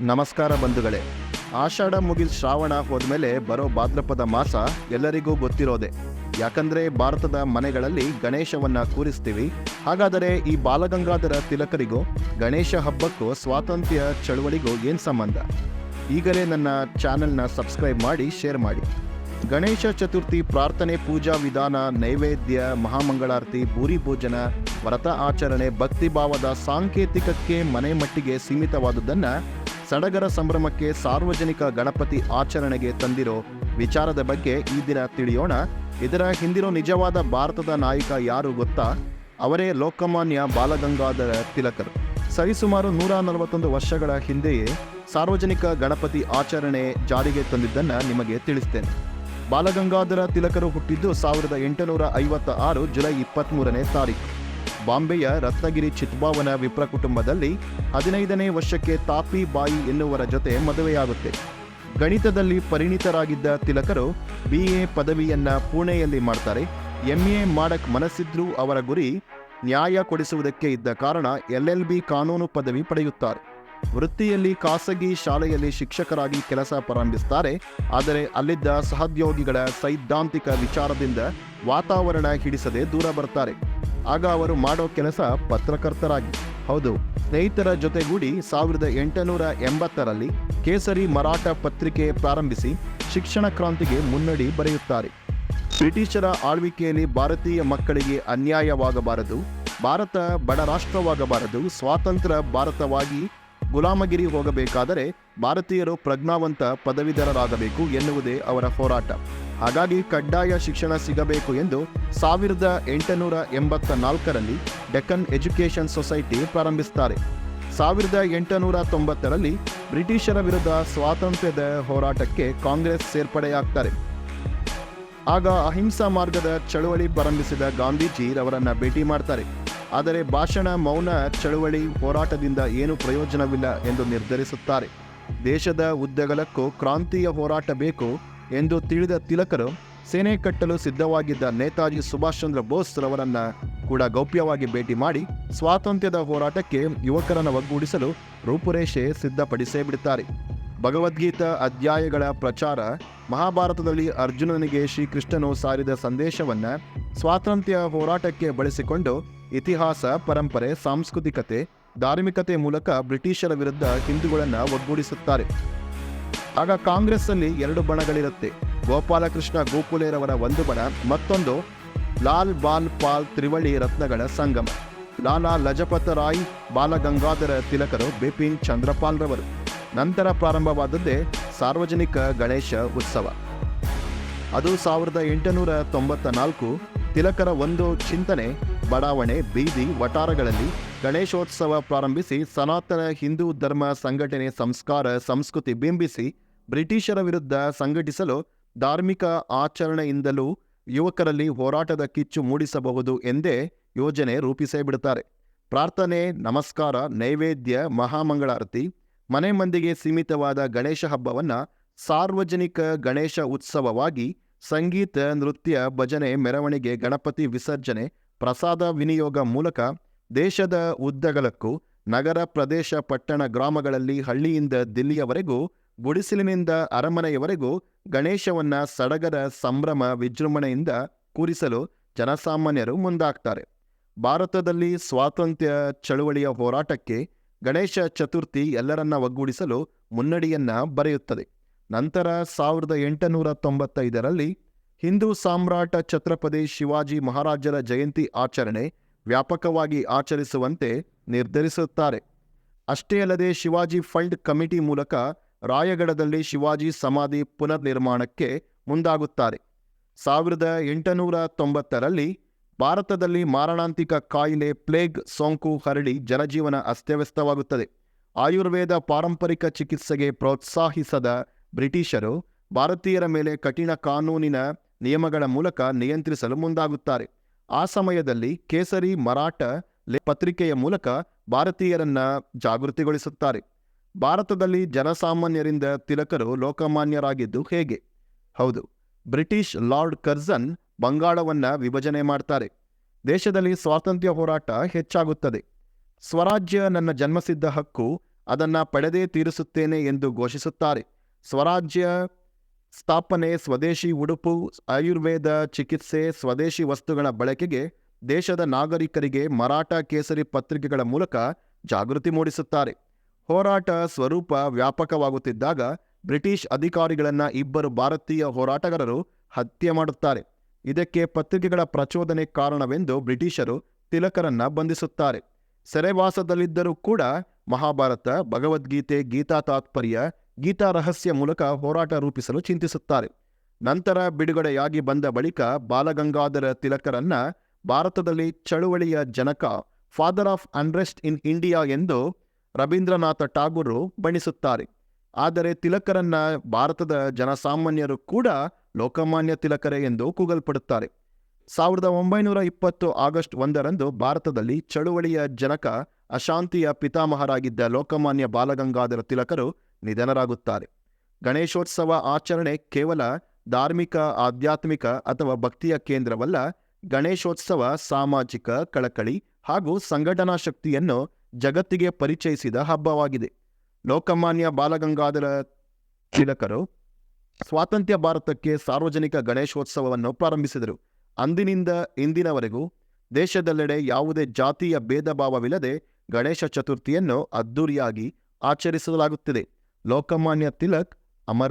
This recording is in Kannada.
ನಮಸ್ಕಾರ ಬಂಧುಗಳೇ. ಆಷಾಢ ಮುಗಿಲ್ ಶ್ರಾವಣ ಹೋದ್ಮೇಲೆ ಬರೋ ಭಾದ್ರಪದ ಮಾಸ ಎಲ್ಲರಿಗೂ ಗೊತ್ತಿರೋದೆ. ಯಾಕಂದ್ರೆ ಭಾರತದ ಮನೆಗಳಲ್ಲಿ ಗಣೇಶವನ್ನ ಕೂರಿಸ್ತೀವಿ. ಹಾಗಾದರೆ ಈ ಬಾಲಗಂಗಾಧರ ತಿಲಕರಿಗೂ, ಗಣೇಶ ಹಬ್ಬಕ್ಕೂ ಸ್ವಾತಂತ್ರ್ಯ ಚಳವಳಿಗೂ ಏನು ಸಂಬಂಧ? ಈಗಲೇ ನನ್ನ ಚಾನೆಲ್ನ ಸಬ್ಸ್ಕ್ರೈಬ್ ಮಾಡಿ, ಶೇರ್ ಮಾಡಿ. ಗಣೇಶ ಚತುರ್ಥಿ ಪ್ರಾರ್ಥನೆ ಪೂಜಾ ವಿಧಾನ, ನೈವೇದ್ಯ, ಮಹಾಮಂಗಳಾರತಿ, ಭೂರಿ ಭೋಜನ, ವ್ರತ ಆಚರಣೆ ಭಕ್ತಿಭಾವದ ಸಾಂಕೇತಿಕಕ್ಕೆ ಮನೆ ಮಟ್ಟಿಗೆ ಸೀಮಿತವಾದುದನ್ನ ಸಡಗರ ಸಂಭ್ರಮಕ್ಕೆ ಸಾರ್ವಜನಿಕ ಗಣಪತಿ ಆಚರಣೆಗೆ ತಂದಿರೋ ವಿಚಾರದ ಬಗ್ಗೆ ಈ ದಿನ ತಿಳಿಯೋಣ. ಇದರ ಹಿಂದಿರೋ ನಿಜವಾದ ಭಾರತದ ನಾಯಕ ಯಾರು ಗೊತ್ತಾ? ಅವರೇ ಲೋಕಮಾನ್ಯ ಬಾಲಗಂಗಾಧರ ತಿಲಕರು. ಸರಿಸುಮಾರು ನೂರ ನಲವತ್ತೊಂದು ವರ್ಷಗಳ ಹಿಂದೆಯೇ ಸಾರ್ವಜನಿಕ ಗಣಪತಿ ಆಚರಣೆ ಜಾರಿಗೆ ತಂದಿದ್ದನ್ನು ನಿಮಗೆ ತಿಳಿಸ್ತೇನೆ. ಬಾಲಗಂಗಾಧರ ತಿಲಕರು ಹುಟ್ಟಿದ್ದು ಸಾವಿರದ ಎಂಟುನೂರ ಐವತ್ತ ಆರು ಜುಲೈ ಇಪ್ಪತ್ತ್ಮೂರನೇ ತಾರೀಕು. ಬಾಂಬೆಯ ರತ್ನಗಿರಿ ಚಿತ್ಭಾವನ ವಿಪ್ರ ಕುಟುಂಬದಲ್ಲಿ ಹದಿನೈದನೇ ವರ್ಷಕ್ಕೆ ತಾಪಿ ಬಾಯಿ ಎನ್ನುವರ ಜೊತೆ ಮದುವೆಯಾಗುತ್ತೆ. ಗಣಿತದಲ್ಲಿ ಪರಿಣಿತರಾಗಿದ್ದ ತಿಲಕರು ಬಿ ಎ ಪದವಿಯನ್ನ ಪುಣೆಯಲ್ಲಿ ಮಾಡ್ತಾರೆ. ಎಂಎ ಮಾಡಕ್ ಮನಸ್ಸಿದ್ರೂ ಅವರ ಗುರಿ ನ್ಯಾಯ ಕೊಡಿಸುವುದಕ್ಕೆ ಇದ್ದ ಕಾರಣ ಎಲ್ಎಲ್ಬಿ ಕಾನೂನು ಪದವಿ ಪಡೆಯುತ್ತಾರೆ. ವೃತ್ತಿಯಲ್ಲಿ ಖಾಸಗಿ ಶಾಲೆಯಲ್ಲಿ ಶಿಕ್ಷಕರಾಗಿ ಕೆಲಸ ಪ್ರಾರಂಭಿಸುತ್ತಾರೆ ಆದರೆ ಅಲ್ಲಿದ್ದ ಸಹೋದ್ಯೋಗಿಗಳ ಸೈದ್ಧಾಂತಿಕ ವಿಚಾರದಿಂದ ವಾತಾವರಣ ಹಿಡಿಸದೆ ದೂರ ಬರ್ತಾರೆ. ಆಗ ಅವರು ಮಾಡೋ ಕೆಲಸ ಪತ್ರಕರ್ತರಾಗಿ. ಹೌದು, ಸ್ನೇಹಿತರ ಜೊತೆಗೂಡಿ ಸಾವಿರದ ಎಂಟುನೂರ ಎಂಬತ್ತರಲ್ಲಿ ಕೇಸರಿ ಮರಾಠ ಪತ್ರಿಕೆ ಪ್ರಾರಂಭಿಸಿ ಶಿಕ್ಷಣ ಕ್ರಾಂತಿಗೆ ಮುನ್ನಡಿ ಬರೆಯುತ್ತಾರೆ. ಬ್ರಿಟಿಷರ ಆಳ್ವಿಕೆಯಲ್ಲಿ ಭಾರತೀಯ ಮಕ್ಕಳಿಗೆ ಅನ್ಯಾಯವಾಗಬಾರದು, ಭಾರತ ಬಡ ರಾಷ್ಟ್ರವಾಗಬಾರದು, ಸ್ವಾತಂತ್ರ್ಯ ಭಾರತವಾಗಿ ಗುಲಾಮಗಿರಿ ಹೋಗಬೇಕಾದರೆ ಭಾರತೀಯರು ಪ್ರಜ್ಞಾವಂತ ಪದವೀಧರರಾಗಬೇಕು ಎನ್ನುವುದೇ ಅವರ ಹೋರಾಟ. ಹಾಗಾಗಿ ಕಡ್ಡಾಯ ಶಿಕ್ಷಣ ಸಿಗಬೇಕು ಎಂದು ಸಾವಿರದ ಎಂಟುನೂರ ಎಂಬತ್ತ ನಾಲ್ಕರಲ್ಲಿ ಡೆಕ್ಕನ್ ಎಜುಕೇಷನ್ ಸೊಸೈಟಿ ಪ್ರಾರಂಭಿಸುತ್ತಾರೆ ಸಾವಿರದ ಎಂಟುನೂರ ತೊಂಬತ್ತರಲ್ಲಿ ಬ್ರಿಟಿಷರ ವಿರುದ್ಧ ಸ್ವಾತಂತ್ರ್ಯದ ಹೋರಾಟಕ್ಕೆ ಕಾಂಗ್ರೆಸ್ ಸೇರ್ಪಡೆಯಾಗ್ತಾರೆ. ಆಗ ಅಹಿಂಸಾ ಮಾರ್ಗದ ಚಳುವಳಿ ಪ್ರಾರಂಭಿಸಿದ ಗಾಂಧೀಜಿ ಅವರನ್ನು ಭೇಟಿ ಮಾಡ್ತಾರೆ. ಆದರೆ ಭಾಷಣ, ಮೌನ, ಚಳುವಳಿ, ಹೋರಾಟದಿಂದ ಏನು ಪ್ರಯೋಜನವಿಲ್ಲ ಎಂದು ನಿರ್ಧರಿಸುತ್ತಾರೆ. ದೇಶದ ಉದ್ದಗಲಕ್ಕೂ ಕ್ರಾಂತಿಯ ಹೋರಾಟ ಬೇಕು ಎಂದು ತಿಳಿದ ತಿಲಕರು ಸೇನೆ ಕಟ್ಟಲು ಸಿದ್ಧವಾಗಿದ್ದ ನೇತಾಜಿ ಸುಭಾಷ್ ಚಂದ್ರ ಬೋಸ್ ರವರನ್ನ ಕೂಡ ಗೌಪ್ಯವಾಗಿ ಭೇಟಿ ಮಾಡಿ ಸ್ವಾತಂತ್ರ್ಯದ ಹೋರಾಟಕ್ಕೆ ಯುವಕರನ್ನು ಒಗ್ಗೂಡಿಸಲು ರೂಪುರೇಷೆ ಸಿದ್ಧಪಡಿಸೇ ಬಿಡುತ್ತಾರೆ. ಭಗವದ್ಗೀತಾ ಅಧ್ಯಾಯಗಳ ಪ್ರಚಾರ, ಮಹಾಭಾರತದಲ್ಲಿ ಅರ್ಜುನನಿಗೆ ಶ್ರೀಕೃಷ್ಣನು ಸಾರಿದ ಸಂದೇಶವನ್ನ ಸ್ವಾತಂತ್ರ್ಯ ಹೋರಾಟಕ್ಕೆ ಬಳಸಿಕೊಂಡು ಇತಿಹಾಸ, ಪರಂಪರೆ, ಸಾಂಸ್ಕೃತಿಕತೆ, ಧಾರ್ಮಿಕತೆ ಮೂಲಕ ಬ್ರಿಟಿಷರ ವಿರುದ್ಧ ಹಿಂದೂಗಳನ್ನು ಒಗ್ಗೂಡಿಸುತ್ತಾರೆ. ಆಗ ಕಾಂಗ್ರೆಸ್ಸಲ್ಲಿ ಎರಡು ಬಣಗಳಿರುತ್ತೆ. ಗೋಪಾಲಕೃಷ್ಣ ಗೋಖಲೆರವರ ಒಂದು ಬಣ, ಮತ್ತೊಂದು ಲಾಲ್ ಬಾಲ್ ಪಾಲ್ ತ್ರಿವಳಿ ರತ್ನಗಳ ಸಂಗಮ. ಲಾಲಾ ಲಜಪತ ರಾಯ್, ಬಾಲಗಂಗಾಧರ ತಿಲಕರು, ಬಿಪಿನ್ ಚಂದ್ರಪಾಲ್ ರವರು ನಂತರ ಪ್ರಾರಂಭವಾದದ್ದೇ ಸಾರ್ವಜನಿಕ ಗಣೇಶ ಉತ್ಸವ. ಅದು ಸಾವಿರದ ಎಂಟುನೂರ ತೊಂಬತ್ತ ನಾಲ್ಕು ತಿಲಕರ ಒಂದು ಚಿಂತನೆ ಬಡಾವಣೆ, ಬೀದಿ ವಟಾರಗಳಲ್ಲಿ ಗಣೇಶೋತ್ಸವ ಪ್ರಾರಂಭಿಸಿ ಸನಾತನ ಹಿಂದೂ ಧರ್ಮ ಸಂಘಟನೆ ಸಂಸ್ಕಾರ, ಸಂಸ್ಕೃತಿ ಬಿಂಬಿಸಿ ಬ್ರಿಟಿಷರ ವಿರುದ್ಧ ಸಂಘಟಿಸಲು ಧಾರ್ಮಿಕ ಆಚರಣೆಯಿಂದಲೂ ಯುವಕರಲ್ಲಿ ಹೋರಾಟದ ಕಿಚ್ಚು ಮೂಡಿಸಬಹುದು ಎಂದೇ ಯೋಜನೆ ರೂಪಿಸೇ ಬಿಡುತ್ತಾರೆ. ಪ್ರಾರ್ಥನೆ, ನಮಸ್ಕಾರ, ನೈವೇದ್ಯ, ಮಹಾಮಂಗಳಾರತಿ, ಮನೆ ಮಂದಿಗೆ ಸೀಮಿತವಾದ ಗಣೇಶ ಹಬ್ಬವನ್ನ ಸಾರ್ವಜನಿಕ ಗಣೇಶ ಉತ್ಸವವಾಗಿ ಸಂಗೀತ, ನೃತ್ಯ, ಭಜನೆ, ಮೆರವಣಿಗೆ, ಗಣಪತಿ ವಿಸರ್ಜನೆ ಪ್ರಸಾದ ವಿನಿಯೋಗ ಮೂಲಕ ದೇಶದ ಉದ್ದಗಲಕ್ಕೂ ನಗರ, ಪ್ರದೇಶ, ಪಟ್ಟಣ, ಗ್ರಾಮಗಳಲ್ಲಿ ಹಳ್ಳಿಯಿಂದ ದಿಲ್ಲಿಯವರೆಗೂ, ಗುಡಿಸಿಲಿನಿಂದ ಅರಮನೆಯವರೆಗೂ ಗಣೇಶವನ್ನ ಸಡಗರ ಸಂಭ್ರಮ ವಿಜೃಂಭಣೆಯಿಂದ ಕೂರಿಸಲು ಜನಸಾಮಾನ್ಯರು ಮುಂದಾಗ್ತಾರೆ. ಭಾರತದಲ್ಲಿ ಸ್ವಾತಂತ್ರ್ಯ ಚಳುವಳಿಯ ಹೋರಾಟಕ್ಕೆ ಗಣೇಶ ಚತುರ್ಥಿ ಎಲ್ಲರನ್ನ ಒಗ್ಗೂಡಿಸಲು ಮುನ್ನಡಿಯನ್ನ ಬರೆಯುತ್ತದೆ. ನಂತರ ಸಾವಿರದ ಎಂಟುನೂರ ತೊಂಬತ್ತೈದರಲ್ಲಿ ಹಿಂದೂ ಸಾಮ್ರಾಟ ಛತ್ರಪತಿ ಶಿವಾಜಿ ಮಹಾರಾಜರ ಜಯಂತಿ ಆಚರಣೆ ವ್ಯಾಪಕವಾಗಿ ಆಚರಿಸುವಂತೆ ನಿರ್ಧರಿಸುತ್ತಾರೆ. ಅಷ್ಟೇ ಅಲ್ಲದೆ ಶಿವಾಜಿ ಫಂಡ್ ಕಮಿಟಿ ಮೂಲಕ ರಾಯಗಢದಲ್ಲಿ ಶಿವಾಜಿ ಸಮಾಧಿ ಪುನರ್ ನಿರ್ಮಾಣಕ್ಕೆ ಮುಂದಾಗುತ್ತಾರೆ. ಸಾವಿರದ ಎಂಟುನೂರ ತೊಂಬತ್ತರಲ್ಲಿ ಭಾರತದಲ್ಲಿ ಮಾರಣಾಂತಿಕ ಕಾಯಿಲೆ, ಪ್ಲೇಗ್, ಸೋಂಕು ಹರಡಿ ಜನಜೀವನ ಅಸ್ತವ್ಯಸ್ತವಾಗುತ್ತದೆ. ಆಯುರ್ವೇದ ಪಾರಂಪರಿಕ ಚಿಕಿತ್ಸೆಗೆ ಪ್ರೋತ್ಸಾಹಿಸದ ಬ್ರಿಟಿಷರು ಭಾರತೀಯರ ಮೇಲೆ ಕಠಿಣ ಕಾನೂನಿನ ನಿಯಮಗಳ ಮೂಲಕ ನಿಯಂತ್ರಿಸಲು ಮುಂದಾಗುತ್ತಾರೆ. ಆ ಸಮಯದಲ್ಲಿ ಕೇಸರಿ ಮರಾಠ ಪತ್ರಿಕೆಯ ಮೂಲಕ ಭಾರತೀಯರನ್ನ ಜಾಗೃತಿಗೊಳಿಸುತ್ತಾರೆ. ಭಾರತದಲ್ಲಿ ಜನಸಾಮಾನ್ಯರಿಂದ ತಿಲಕರು ಲೋಕಮಾನ್ಯರಾಗಿದ್ದು ಹೇಗೆ? ಹೌದು, ಬ್ರಿಟಿಷ್ ಲಾರ್ಡ್ ಕರ್ಜನ್ ಬಂಗಾಳವನ್ನ ವಿಭಜನೆ ಮಾಡ್ತಾರೆ. ದೇಶದಲ್ಲಿ ಸ್ವಾತಂತ್ರ್ಯ ಹೋರಾಟ ಹೆಚ್ಚಾಗುತ್ತದೆ. ಸ್ವರಾಜ್ಯ ನನ್ನ ಜನ್ಮಸಿದ್ಧ ಹಕ್ಕು ಅದನ್ನ ಪಡೆದೇ ತೀರಿಸುತ್ತೇನೆ ಎಂದು ಘೋಷಿಸುತ್ತಾರೆ. ಸ್ವರಾಜ್ಯ ಸ್ಥಾಪನೆ, ಸ್ವದೇಶಿ ಉಡುಪು, ಆಯುರ್ವೇದ ಚಿಕಿತ್ಸೆ, ಸ್ವದೇಶಿ ವಸ್ತುಗಳ ಬಳಕೆಗೆ ದೇಶದ ನಾಗರಿಕರಿಗೆ ಮರಾಠ ಕೇಸರಿ ಪತ್ರಿಕೆಗಳ ಮೂಲಕ ಜಾಗೃತಿ ಮೂಡಿಸುತ್ತಾರೆ. ಹೋರಾಟ ಸ್ವರೂಪ ವ್ಯಾಪಕವಾಗುತ್ತಿದ್ದಾಗ ಬ್ರಿಟಿಷ್ ಅಧಿಕಾರಿಗಳನ್ನ ಇಬ್ಬರು ಭಾರತೀಯ ಹೋರಾಟಗಾರರು ಹತ್ಯೆ ಮಾಡುತ್ತಾರೆ. ಇದಕ್ಕೆ ಪತ್ರಿಕೆಗಳ ಪ್ರಚೋದನೆ ಕಾರಣವೆಂದು ಬ್ರಿಟಿಷರು ತಿಲಕರನ್ನ ಬಂಧಿಸುತ್ತಾರೆ. ಸೆರೆವಾಸದಲ್ಲಿದ್ದರೂ ಕೂಡ ಮಹಾಭಾರತ, ಭಗವದ್ಗೀತೆ, ಗೀತಾ ತಾತ್ಪರ್ಯ ಗೀತಾ ರಹಸ್ಯ ಮೂಲಕ ಹೋರಾಟ ರೂಪಿಸಲು ಚಿಂತಿಸುತ್ತಾರೆ. ನಂತರ ಬಿಡುಗಡೆಯಾಗಿ ಬಂದ ಬಳಿಕ ಬಾಲಗಂಗಾಧರ ತಿಲಕರನ್ನ ಭಾರತದಲ್ಲಿ ಚಳುವಳಿಯ ಜನಕ father of unrest in India ಎಂದು ರವೀಂದ್ರನಾಥ ಟಾಗೂರು ಬಣಿಸುತ್ತಾರೆ ಆದರೆ ತಿಲಕರನ್ನ ಭಾರತದ ಜನಸಾಮಾನ್ಯರು ಕೂಡ ಲೋಕಮಾನ್ಯ ತಿಲಕರೇ ಎಂದು ಕೂಗಲ್ಪಡುತ್ತಾರೆ. ಸಾವಿರದ ಒಂಬೈನೂರ ಇಪ್ಪತ್ತು ಆಗಸ್ಟ್ ಒಂದರಂದು ಭಾರತದಲ್ಲಿ ಚಳುವಳಿಯ ಜನಕ ಅಶಾಂತಿಯ ಪಿತಾಮಹರಾಗಿದ್ದ ಲೋಕಮಾನ್ಯ ಬಾಲಗಂಗಾಧರ ತಿಲಕರು ನಿಧನರಾಗುತ್ತಾರೆ. ಗಣೇಶೋತ್ಸವ ಆಚರಣೆ ಕೇವಲ ಧಾರ್ಮಿಕ, ಆಧ್ಯಾತ್ಮಿಕ ಅಥವಾ ಭಕ್ತಿಯ ಕೇಂದ್ರವಲ್ಲ, ಗಣೇಶೋತ್ಸವ ಸಾಮಾಜಿಕ, ಕಳಕಳಿ ಹಾಗೂ ಸಂಘಟನಾ ಶಕ್ತಿಯನ್ನು ಜಗತ್ತಿಗೆ ಪರಿಚಯಿಸಿದ ಹಬ್ಬವಾಗಿದೆ. ಲೋಕಮಾನ್ಯ ಬಾಲಗಂಗಾಧರ ತಿಲಕರು ಸ್ವಾತಂತ್ರ್ಯ ಭಾರತಕ್ಕೆ ಸಾರ್ವಜನಿಕ ಗಣೇಶೋತ್ಸವವನ್ನು ಪ್ರಾರಂಭಿಸಿದರು. ಅಂದಿನಿಂದ ಇಂದಿನವರೆಗೂ ದೇಶದೆಲ್ಲೆಡೆ ಯಾವುದೇ ಜಾತಿಯ ಭೇದ ಭಾವವಿಲ್ಲದೆ ಗಣೇಶ ಚತುರ್ಥಿಯನ್ನು ಅದ್ದೂರಿಯಾಗಿ ಆಚರಿಸಲಾಗುತ್ತಿದೆ. लोकमान्य तिलक अमर